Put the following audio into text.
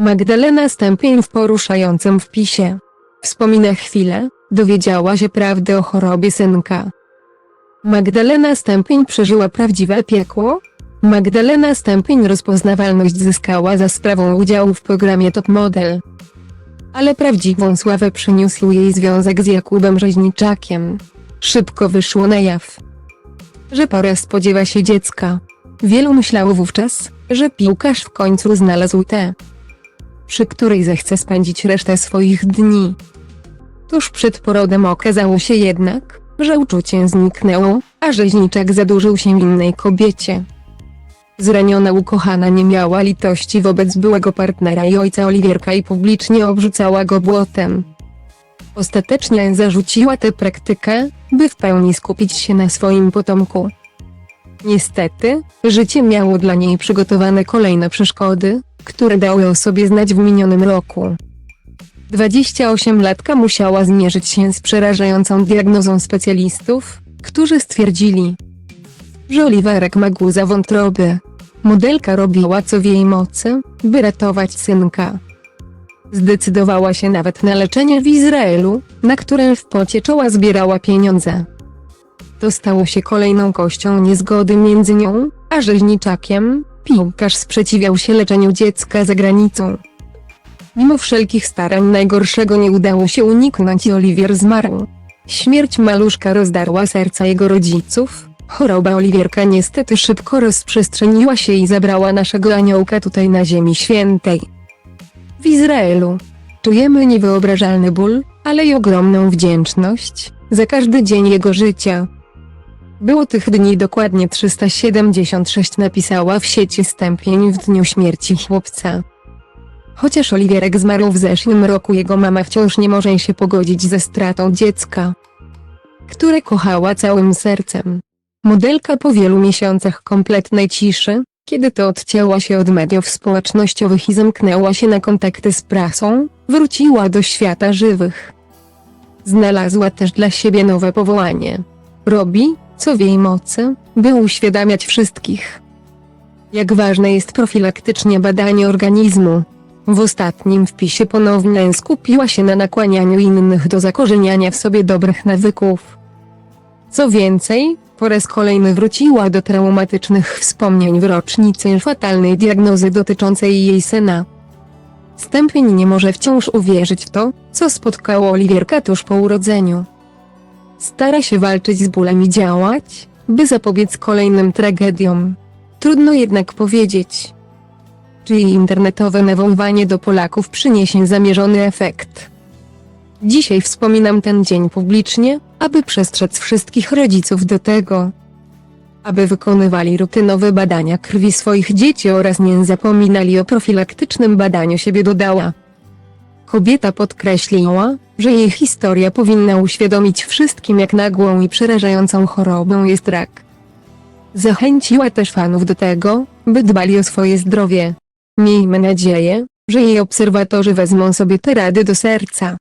Magdalena Stępień w poruszającym wpisie. Wspomina chwilę, dowiedziała się prawdy o chorobie synka. Magdalena Stępień przeżyła prawdziwe piekło? Magdalena Stępień rozpoznawalność zyskała za sprawą udziału w programie Top Model. Ale prawdziwą sławę przyniósł jej związek z Jakubem Rzeźniczakiem. Szybko wyszło na jaw, że pora spodziewa się dziecka. Wielu myślało wówczas, że piłkarz w końcu znalazł tę, przy której zechce spędzić resztę swoich dni. Tuż przed porodem okazało się jednak, że uczucie zniknęło, a rzeźniczak zadłużył się innej kobiecie. Zraniona ukochana nie miała litości wobec byłego partnera i ojca Oliwierka i publicznie obrzucała go błotem. Ostatecznie zarzuciła tę praktykę, by w pełni skupić się na swoim potomku. Niestety, życie miało dla niej przygotowane kolejne przeszkody, które dały o sobie znać w minionym roku. 28-latka musiała zmierzyć się z przerażającą diagnozą specjalistów, którzy stwierdzili, że Oliwerek ma guza wątroby. Modelka robiła co w jej mocy, by ratować synka. Zdecydowała się nawet na leczenie w Izraelu, na które w pocie czoła zbierała pieniądze. To stało się kolejną kością niezgody między nią a rzeźniczakiem. Piłkarz sprzeciwiał się leczeniu dziecka za granicą. Mimo wszelkich starań najgorszego nie udało się uniknąć i Oliwier zmarł. Śmierć maluszka rozdarła serca jego rodziców. Choroba Oliwierka niestety szybko rozprzestrzeniła się i zabrała naszego aniołka tutaj na Ziemi Świętej. W Izraelu czujemy niewyobrażalny ból, ale i ogromną wdzięczność za każdy dzień jego życia. Było tych dni dokładnie 376 napisała w sieci stępień w dniu śmierci chłopca. Chociaż Oliwierek zmarł w zeszłym roku jego mama wciąż nie może się pogodzić ze stratą dziecka, które kochała całym sercem. Modelka po wielu miesiącach kompletnej ciszy, kiedy to odcięła się od mediów społecznościowych i zamknęła się na kontakty z prasą, wróciła do świata żywych. Znalazła też dla siebie nowe powołanie. Robi, co w jej mocy, by uświadamiać wszystkich. Jak ważne jest profilaktycznie badanie organizmu. W ostatnim wpisie ponownie skupiła się na nakłanianiu innych do zakorzeniania w sobie dobrych nawyków. Co więcej, po raz kolejny wróciła do traumatycznych wspomnień w rocznicy fatalnej diagnozy dotyczącej jej syna. Stępień nie może wciąż uwierzyć w to, co spotkało Oliwierka tuż po urodzeniu. Stara się walczyć z bólem i działać, by zapobiec kolejnym tragediom. Trudno jednak powiedzieć, czy internetowe nawoływanie do Polaków przyniesie zamierzony efekt. Dzisiaj wspominam ten dzień publicznie, aby przestrzec wszystkich rodziców do tego, aby wykonywali rutynowe badania krwi swoich dzieci oraz nie zapominali o profilaktycznym badaniu siebie dodała. Kobieta podkreśliła, że jej historia powinna uświadomić wszystkim jak nagłą i przerażającą chorobą jest rak. Zachęciła też fanów do tego, by dbali o swoje zdrowie. Miejmy nadzieję, że jej obserwatorzy wezmą sobie te rady do serca.